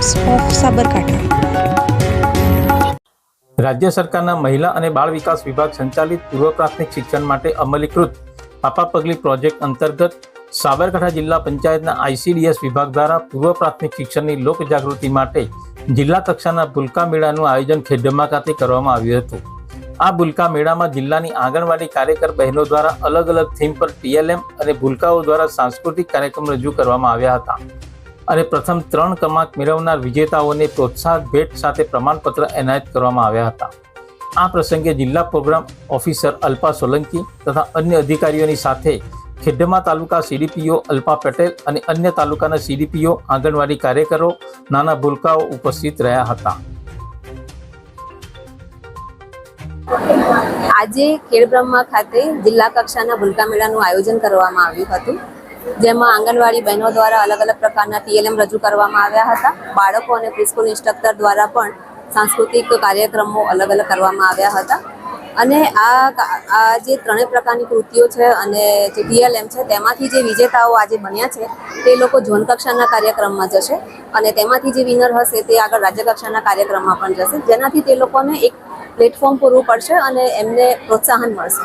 Times of Sabarkantha રાજ્ય સરકારના મહિલા અને બાળ વિકાસ વિભાગ સંચાલિત પૂર્વ પ્રાથમિક શિક્ષણ માટે અમલીકૃત પાપા પગલી પ્રોજેક્ટ અંતર્ગત સાબરકાંઠા જિલ્લા પંચાયતના આઈસીડીએસ વિભાગ દ્વારા પૂર્વ પ્રાથમિક શિક્ષણની લોક જાગૃતિ માટે જિલ્લા કક્ષાના ભૂલકા મેળાનું આયોજન ખેડમા ખાતે કરવામાં આવ્યું હતું. આ ભૂલકા મેળામાં જિલ્લાની આંગણવાડી કાર્યકર બહેનો દ્વારા અલગ અલગ થીમ પર ટીએલએમ અને ભૂલકાઓ દ્વારા સાંસ્કૃતિક કાર્યક્રમ રજૂ કરવામાં આવ્યા હતા. અને પ્રથમ ત્રણ ક્રમાંક મેળવનાર વિજેતાઓને પ્રોત્સાહક ભેટ સાથે પ્રમાણપત્ર એનાયત કરવામાં આવ્યા હતા. આ પ્રસંગે જિલ્લા પ્રોગ્રામ ઓફિસર અલ્પા સોલંકી તથા અન્ય અધિકારીઓની સાથે ખેડમા તાલુકા સીડીપીઓ અલ્પા પટેલ અને અન્ય તાલુકાના સીડીપીઓ, આંગણવાડી કાર્યકરો, નાના ભૂલકાઓ ઉપસ્થિત રહ્યા હતા. આજે ખેડબ્રહ્મા ખાતે જિલ્લા કક્ષાના ભૂલકા મેળાનું આયોજન કરવામાં આવ્યું હતું. જેમાં આંગણવાડી બહેનો દ્વારા અલગ અલગ પ્રકારના ટીએલએમ રજૂ કરવામાં આવ્યા હતા. બાળકો અને પ્રિસ્કૂલ ઇન્સ્ટ્રક્ટર દ્વારા પણ સાંસ્કૃતિક કાર્યક્રમો અલગ અલગ કરવામાં આવ્યા હતા. અને આ આ જે ત્રણેય પ્રકારની કૃતિઓ છે અને જે પીએલએમ છે, તેમાંથી જે વિજેતાઓ આજે બન્યા છે, તે લોકો ઝોન કક્ષાના કાર્યક્રમમાં જશે અને તેમાંથી જે વિનર હશે, તે આગળ રાજ્ય કક્ષાના કાર્યક્રમમાં પણ જશે. જેનાથી તે લોકોને એક પ્લેટફોર્મ પૂરું પડશે અને એમને પ્રોત્સાહન મળશે.